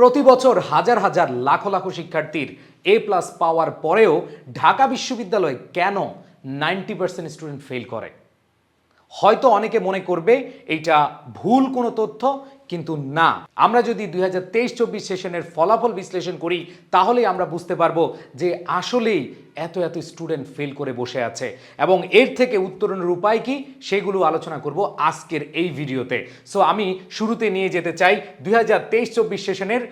প্রতি বছর হাজার হাজার লাখো লাখো শিক্ষার্থীর এ প্লাস পাওয়ার পরেও ঢাকা বিশ্ববিদ্যালয় কেন নাইনটি পার্সেন্ট স্টুডেন্ট ফেল করে? হয়তো অনেকে মনে করবে এইটা ভুল কোনো তথ্য কিন্তু না। আমরা যদি দুই হাজার তেইশ চব্বিশ সেশনের ফলাফল বিশ্লেষণ করি, তাহলেই আমরা বুঝতে পারব যে আসলেই এত এত স্টুডেন্ট ফেল করে বসে আছে। এবং এর থেকে উত্তরণের উপায় কি, সেগুলো আলোচনা করব আজকের এই ভিডিওতে। সো আমি শুরুতে নিয়ে যেতে চাই দুই হাজার তেইশ চব্বিশ সেশনের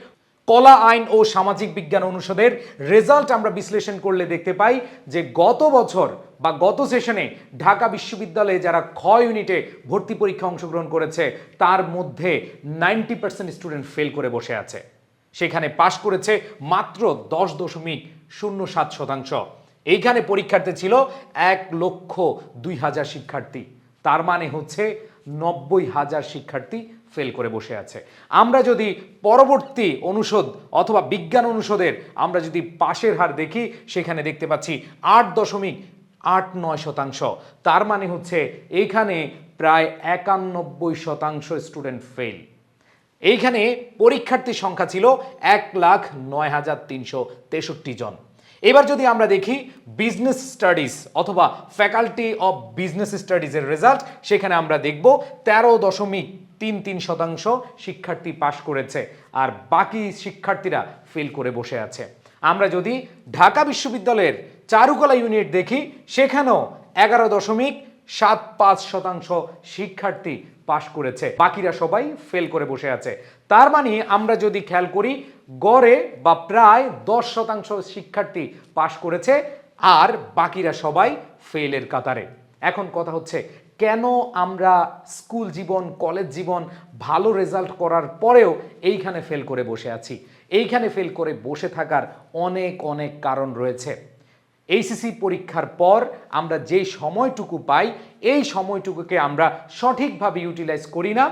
কলা আইন ও সামাজিক বিজ্ঞান অনুষদের রেজাল্ট আমরা বিশ্লেষণ করলে দেখতে পাই যে গত বছর বা গত সেশনে ঢাকা বিশ্ববিদ্যালয়ে যারা খ ইউনিটে ভর্তি পরীক্ষা অংশগ্রহণ করেছে, তার মধ্যে নাইনটি পার্সেন্ট স্টুডেন্ট ফেল করে বসে আছে। সেখানে পাশ করেছে মাত্র দশ দশমিক শূন্য সাত শতাংশ। এইখানে পরীক্ষার্থী ছিল এক লক্ষ দুই হাজার শিক্ষার্থী। তার মানে হচ্ছে নব্বই হাজার শিক্ষার্থী ফেল করে বসে আছে। আমরা যদি পরবর্তী অনুষদ অথবা বিজ্ঞান অনুষদের আমরা যদি পাশের হার দেখি, সেখানে দেখতে পাচ্ছি আট দশমিক আট নয় শতাংশ। তার মানে হচ্ছে এইখানে প্রায় একানব্বই শতাংশ স্টুডেন্ট ফেল। এইখানে পরীক্ষার্থীর সংখ্যা ছিল এক লাখ নয় হাজার তিনশো তেষট্টি জন। এবার যদি আমরা দেখি বিজনেস স্টাডিজ অথবা ফ্যাকাল্টি অফ বিজনেস স্টাডিজের রেজাল্ট সেখানে আমরা দেখব তেরো দশমিক তিন তিন শতাংশ শিক্ষার্থী পাশ করেছে আর বাকি শিক্ষার্থীরা ফেল করে বসে আছে। আমরা যদি ঢাকা বিশ্ববিদ্যালয়ের চারুকলা ইউনিট দেখি, সেখানেও এগারো দশমিক সাত পাঁচ শতাংশ শিক্ষার্থী পাশ করেছে। বাকিরা সবাই ফেল করে বসে আছে। তার মানে আমরা যদি খেয়াল করি, গড়ে বা প্রায় দশ শতাংশ শিক্ষার্থী পাশ করেছে আর বাকিরা সবাই ফেলের কাতারে। এখন কথা হচ্ছে, কেন আমরা স্কুল জীবন, কলেজ জীবন ভালো রেজাল্ট করার পরেও এইখানে ফেল করে বসে আছি? এইখানে ফেল করে বসে থাকার অনেক অনেক কারণ রয়েছে। এইচএসসি পরীক্ষার পর আমরা যেই সময়টুকু পাই, এই সময়টুকুকে আমরা সঠিকভাবে ইউটিলাইজ করি না,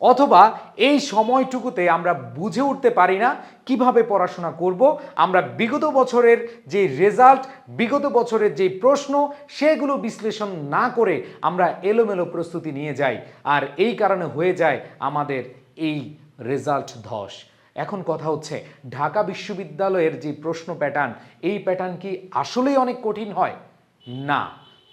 অথবা এই সময়টুকুতে আমরা বুঝে উঠতে পারি না কীভাবে পড়াশোনা করব। আমরা বিগত বছরের যে রেজাল্ট বিগত বছরের যে প্রশ্ন, সেগুলো বিশ্লেষণ না করে আমরা এলোমেলো প্রস্তুতি নিয়ে যাই। আর এই কারণে হয়ে যায় আমাদের এই রেজাল্ট ধস। এখন কথা হচ্ছে, ঢাকা বিশ্ববিদ্যালয়ের যে প্রশ্ন প্যাটার্ন এই প্যাটার্ন কি আসলেই অনেক কঠিন হয়? না।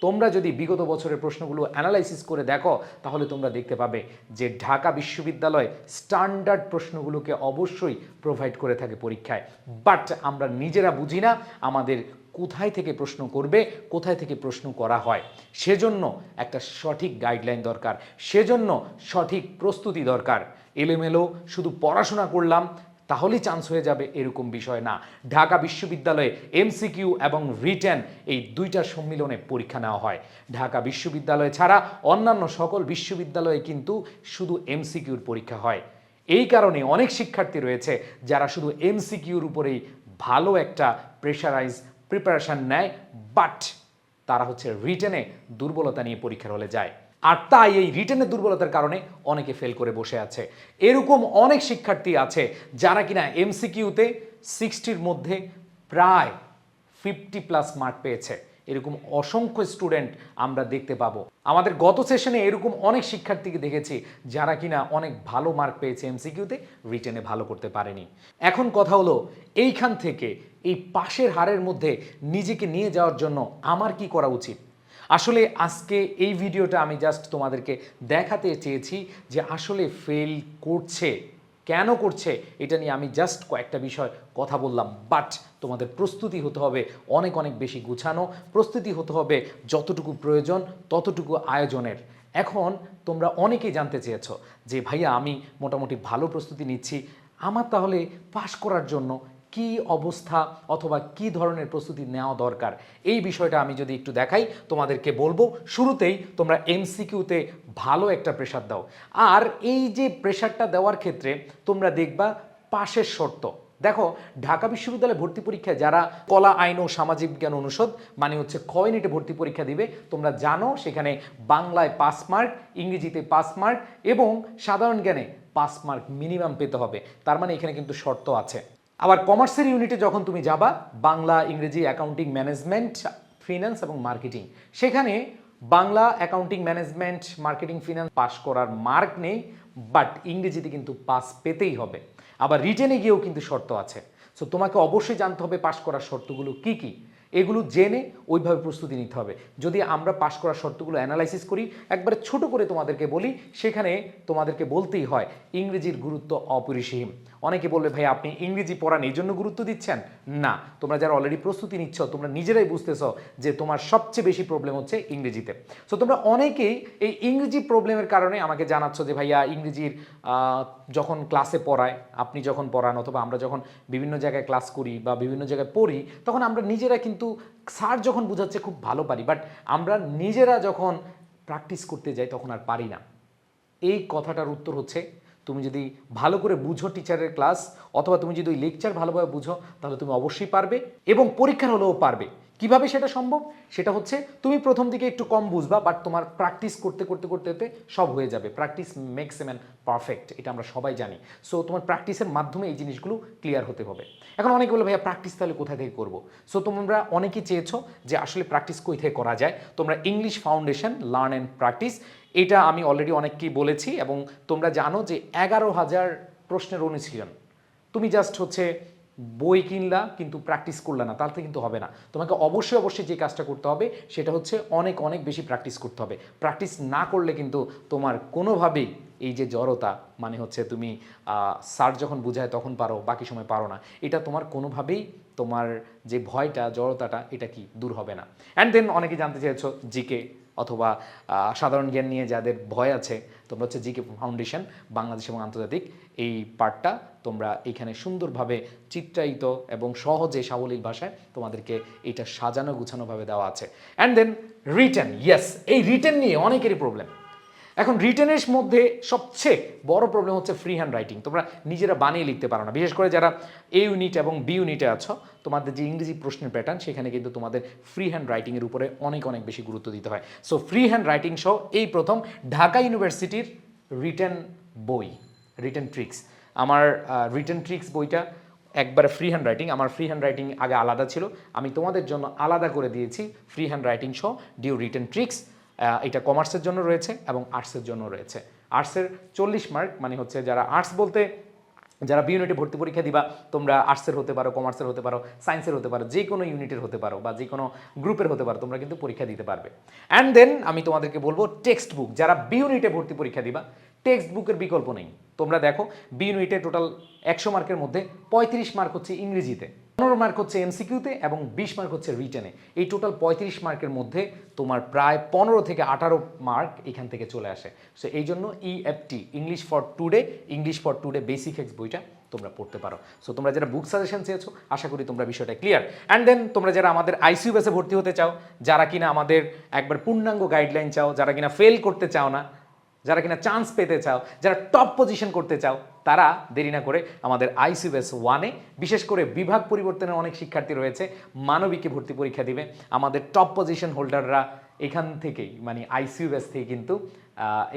তোমরা যদি বিগত বছরের প্রশ্নগুলো অ্যানালাইসিস করে দেখো, তাহলে তোমরা দেখতে পাবে যে ঢাকা বিশ্ববিদ্যালয় স্ট্যান্ডার্ড প্রশ্নগুলোকে অবশ্যই প্রোভাইড করে থাকে পরীক্ষায়। বাট আমরা নিজেরা বুঝি না, আমাদের কোথায় থেকে প্রশ্ন করবে, কোথায় থেকে প্রশ্ন করা হয়? সেজন্য একটা সঠিক গাইডলাইন দরকার, সেজন্য সঠিক প্রস্তুতি দরকার। এলোমেলো শুধু পড়াশোনা করলাম, তাহলেই চান্স হয়ে যাবে এরকম বিষয় না। ঢাকা বিশ্ববিদ্যালয়ে এমসিকিউ এবং রিটেন এই দুইটা সম্মিলনে পরীক্ষা নেওয়া হয়। ঢাকা বিশ্ববিদ্যালয় ছাড়া অন্যান্য সকল বিশ্ববিদ্যালয়ে কিন্তু শুধু এমসিকিউর পরীক্ষা হয়। এই কারণে অনেক শিক্ষার্থী রয়েছে যারা শুধু এমসিকিউর উপরেই ভালো একটা প্রেশারাইজ প্রিপারেশন নেয় বাট তারা হচ্ছে রিটেনে দুর্বলতা নিয়ে পরীক্ষার হলে যায়। আর তাই এই রিটেনের দুর্বলতার কারণে অনেকে ফেল করে বসে আছে। এরকম অনেক শিক্ষার্থী আছে যারা কিনা এমসিকিউতে সিক্সটির মধ্যে প্রায় ফিফটি প্লাস মার্ক পেয়েছে। এরকম অসংখ্য স্টুডেন্ট আমরা দেখতে পাবো। আমাদের গত সেশনে এরকম অনেক শিক্ষার্থীকে দেখেছি, যারা কিনা অনেক ভালো মার্ক পেয়েছে এমসিকিউতে রিটেনে ভালো করতে পারেনি। এখন কথা হলো, এইখান থেকে, এই পাশের হারের মধ্যে নিজেকে নিয়ে যাওয়ার জন্য আমার কি করা উচিত? আসলে আজকে এই ভিডিওটা আমি জাস্ট তোমাদেরকে দেখাতে চেয়েছি যে আসলে ফেল করছে কেন করছে এটা নিয়ে আমি জাস্ট কয়েকটা বিষয় কথা বললাম বাট তোমাদের প্রস্তুতি হতে হবে অনেক অনেক বেশি গুছানো, প্রস্তুতি হতে হবে যতটুকু প্রয়োজন ততটুকু আয়োজনের। এখন তোমরা অনেকেই জানতে চেয়েছ যে ভাইয়া আমি মোটামুটি ভালো প্রস্তুতি নিচ্ছি, আমার তাহলে পাশ করার জন্য কি অবস্থা অথবা কি ধরনের প্রস্তুতি নেওয়া দরকার? এই বিষয়টা আমি যদি একটু দেখাই, তোমাদেরকে বলব, শুরুতেই তোমরা এমসিকিউতে ভালো একটা প্রেশার দাও। আর এই যে প্রেশারটা দেওয়ার ক্ষেত্রে তোমরা দেখবা পাশের শর্ত। দেখো, ঢাকা বিশ্ববিদ্যালয়ে ভর্তি পরীক্ষায় যারা কলা, আইন ও সামাজিক বিজ্ঞান অনুষদ মানে হচ্ছে ইউনিটে ভর্তি পরীক্ষা দিবে, তোমরা জানো সেখানে বাংলায় পাস মার্ক, ইংরেজিতে পাস মার্ক এবং সাধারণ জ্ঞানে পাস মার্ক মিনিমাম পেতে হবে। তার মানে এখানে কিন্তু শর্ত আছে। আবার কমার্সের ইউনিটে যখন তুমি যাবা, বাংলা, ইংরেজি অ্যাকাউন্টিং ম্যানেজমেন্ট ফিনান্স এবং মার্কেটিং সেখানে Bangla accounting management marketing finance pass করার মার্ক নেই বাট ইংরেজিতে কিন্তু পাস পেতেই হবে। আবার রিটেনে গিয়েও কিন্তু শর্ত আছে। সো তোমাকে অবশ্যই জানতে হবে পাস করার শর্তগুলো কি কি। এগুলো জেনে ওইভাবে প্রস্তুতি নিতে হবে। যদি আমরা পাশ করার শর্তগুলো অ্যানালাইসিস করি, একবারে ছোট করে তোমাদেরকে বলি, সেখানে তোমাদেরকে বলতেই হয়, ইংরেজির গুরুত্ব অপরিসীম। অনেকে বলবে, ভাই, আপনি ইংরেজি পড়ান এই জন্য গুরুত্ব দিচ্ছেন? না। তোমরা যারা অলরেডি প্রস্তুতি নিচ্ছ, তোমরা নিজেরাই বুঝতেছ যে তোমার সবচেয়ে বেশি প্রবলেম হচ্ছে ইংরেজিতে। সো তোমরা অনেকেই এই ইংরেজি প্রবলেমের কারণে আমাকে জানাচ্ছ যে, ভাইয়া, ইংরেজির যখন ক্লাসে পড়ায়, আপনি যখন পড়ান অথবা আমরা যখন বিভিন্ন জায়গায় ক্লাস করি বা বিভিন্ন জায়গায় পড়ি, তখন আমরা নিজেরা কিন্তু স্যার যখন বোঝাচ্ছে, খুব ভালো পারি। বাট আমরা নিজেরা যখন প্র্যাকটিস করতে যাই, তখন আর পারি না। এই কথাটার উত্তর হচ্ছে, তুমি যদি ভালো করে বুঝো টিচারের ক্লাস অথবা তুমি যদি ওই লেকচার ভালোভাবে বুঝো, তাহলে তুমি অবশ্যই পারবে এবং পরীক্ষার হলেও পারবে। কীভাবে সেটা সম্ভব? সেটা হচ্ছে তুমি প্রথম দিকে একটু কম বুঝবা বাট তোমার প্র্যাকটিস করতে করতে করতে করতে সব হয়ে যাবে। Practice makes a man perfect এটা আমরা সবাই জানি। সো তোমার প্র্যাকটিসের মাধ্যমে এই জিনিসগুলো ক্লিয়ার হতে হবে। এখন অনেকে বলে, ভাইয়া প্র্যাকটিস তাহলে কোথা থেকে করব? সো তোমরা অনেকেই চেয়েছো যে আসলে প্র্যাকটিস কই থেকে করা যায়। তোমরা English foundation learn and practice এটা আমি অলরেডি অনেককেই বলেছি এবং তোমরা জানো যে এগারো হাজার প্রশ্নের অনুশীলন। তুমি জাস্ট হচ্ছে বই কিনলা, কিন্তু প্র্যাকটিস করলা না, তাহলে কিন্তু হবে না। তোমাকে অবশ্যই অবশ্যই যে কাজটা করতে হবে, সেটা হচ্ছে অনেক অনেক বেশি প্র্যাকটিস করতে হবে। প্র্যাকটিস না করলে কিন্তু তোমার কোনোভাবেই এই যে জড়তা মানে হচ্ছে তুমি স্যার যখন বুঝায় তখন পারো, বাকি সময় পারো না। এটা তোমার কোনোভাবেই তোমার যে ভয়টা, জড়তাটা, এটা কি দূর হবে না। অ্যান্ড দেন অনেকে জানতে চেয়েছো জিকে অথবা সাধারণ জ্ঞান নিয়ে যাদের ভয় আছে, তোমরা হচ্ছে জিকে ফাউন্ডেশন, বাংলাদেশ এবং আন্তর্জাতিক এই পার্টটা তোমরা এখানে সুন্দরভাবে চিত্রায়িত এবং সহজে সাবলীল ভাষায় তোমাদেরকে এটা সাজানো গুছানোভাবে দেওয়া আছে। অ্যান্ড দেন রিটেন ইয়েস এই রিটেন নিয়ে অনেকেরই প্রবলেম এখন রিটেনের মধ্যে সবচেয়ে বড় প্রবলেম হচ্ছে ফ্রি হ্যান্ড রাইটিং তোমরা নিজেরা বানিয়ে লিখতে পারো না। বিশেষ করে যারা এ ইউনিট এবং বি ইউনিটে আছো, তোমাদের যে ইংরেজি প্রশ্নের প্যাটার্ন সেখানে কিন্তু তোমাদের ফ্রি হ্যান্ড রাইটিংয়ের উপরে অনেক অনেক বেশি গুরুত্ব দিতে হয়। সো ফ্রি হ্যান্ড রাইটিং সহ এই প্রথম ঢাকা ইউনিভার্সিটির রিটেন বই রিটেন ট্রিক্স আমার রিটেন ট্রিক্স বইটা একবারে ফ্রি হ্যান্ড রাইটিং আমার ফ্রি হ্যান্ড রাইটিং আগে আলাদা ছিল। আমি তোমাদের জন্য আলাদা করে দিয়েছি ফ্রি হ্যান্ড রাইটিং সহ ডিউ রিটেন ট্রিক্স এটা কমার্সের জন্য রয়েছে এবং আর্টসের জন্য রয়েছে। আর্টসের চল্লিশ মার্ক মানে হচ্ছে যারা আর্টস বলতে যারা বি ইউনিটে ভর্তি পরীক্ষা দিবা, তোমরা আর্টসের হতে পারো কমার্সের হতে পারো সায়েন্সের হতে পারো যে কোনো ইউনিটের হতে পারো বা যে কোনো গ্রুপের হতে পারো, তোমরা কিন্তু পরীক্ষা দিতে পারবে। অ্যান্ড দেন আমি তোমাদেরকে বলব টেক্সট বুক যারা বি ইউনিটে ভর্তি পরীক্ষা দিবা টেক্সট বুকের বিকল্প নেই। তোমরা দেখো বি ইউনিটে টোটাল একশো মার্কের মধ্যে পঁয়ত্রিশ মার্ক হচ্ছে ইংরেজিতে। পনেরো মার্ক হচ্ছে এমসিকিউতে এবং বিশ মার্ক হচ্ছে রিটেনে। এই টোটাল পঁয়ত্রিশ মার্কের মধ্যে তোমার প্রায় পনেরো থেকে আঠারো মার্ক এখান থেকে চলে আসে। সো এই জন্য EFT English for today English for today basic x বইটা তোমরা পড়তে পারো। সো তোমরা যারা বুক সাজেশন চেয়েছো, আশা করি তোমরা বিষয়টা ক্লিয়ার অ্যান্ড দেন তোমরা যারা আমাদের আইসিইউ বেসে ভর্তি হতে চাও, যারা কিনা আমাদের একবার পূর্ণাঙ্গ গাইডলাইন চাও, যারা কিনা ফেল করতে চাও না, যারা কিনা চান্স পেতে চাও, যারা টপ পজিশন করতে চাও তারা দেরি না করে আমাদের আইসিউএস ওয়ানে, বিশেষ করে বিভাগ পরিবর্তনের অনেক শিক্ষার্থী রয়েছে, মানবিকে ভর্তি পরীক্ষা দিবে। আমাদের টপ পজিশন হোল্ডাররা এখান থেকেই মানে আইসিউ ব্যাস থেকে কিন্তু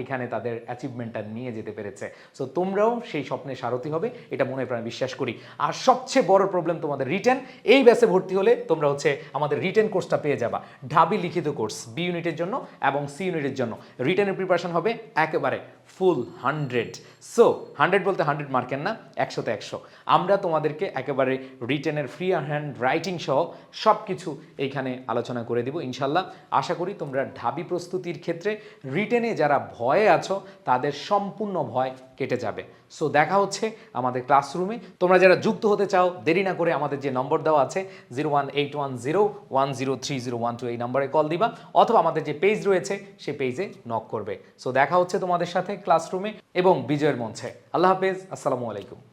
এখানে তাদের অ্যাচিভমেন্টটা নিয়ে যেতে পেরেছে। সো তোমরাও সেই স্বপ্নে সারথি হবে, এটা মনে প্রাণে বিশ্বাস করি। আর সবচেয়ে বড় প্রবলেম তোমাদের রিটেন এই ব্যাসে ভর্তি হলে তোমরা হচ্ছে আমাদের রিটেন কোর্সটা পেয়ে যাবা। ঢাবি লিখিত কোর্স বি ইউনিটের জন্য এবং সি ইউনিটের জন্য। রিটেনের প্রিপারেশন হবে একেবারে ফুল হান্ড্রেড সো হান্ড্রেড বলতে হান্ড্রেড মার্কের না একশোতে একশো। আমরা তোমাদেরকে একেবারে রিটেনের ফ্রি হ্যান্ড রাইটিং সহ সব কিছু এইখানে আলোচনা করে দিব, ইনশাল্লাহ। আশা করি তোমরা ঢাবি প্রস্তুতির ক্ষেত্রে রিটেনে যারা ভয়ে আছো, তাদের সম্পূর্ণ ভয় কেটে যাবে। সো দেখা হচ্ছে আমাদের ক্লাসরুমে। তোমরা যারা যুক্ত হতে চাও, দেরি না করে আমাদের যে নম্বর দেওয়া আছে, zero one eight one zero one zero three zero one two এই নম্বরে কল দিবা, অথবা আমাদের যে পেজ রয়েছে, সে পেজে নক করবে। সো দেখা হচ্ছে তোমাদের সাথে ক্লাসরুমে এবং বিজয়ের মঞ্চে। আল্লাহ হাফেজ, আসসালামু আলাইকুম।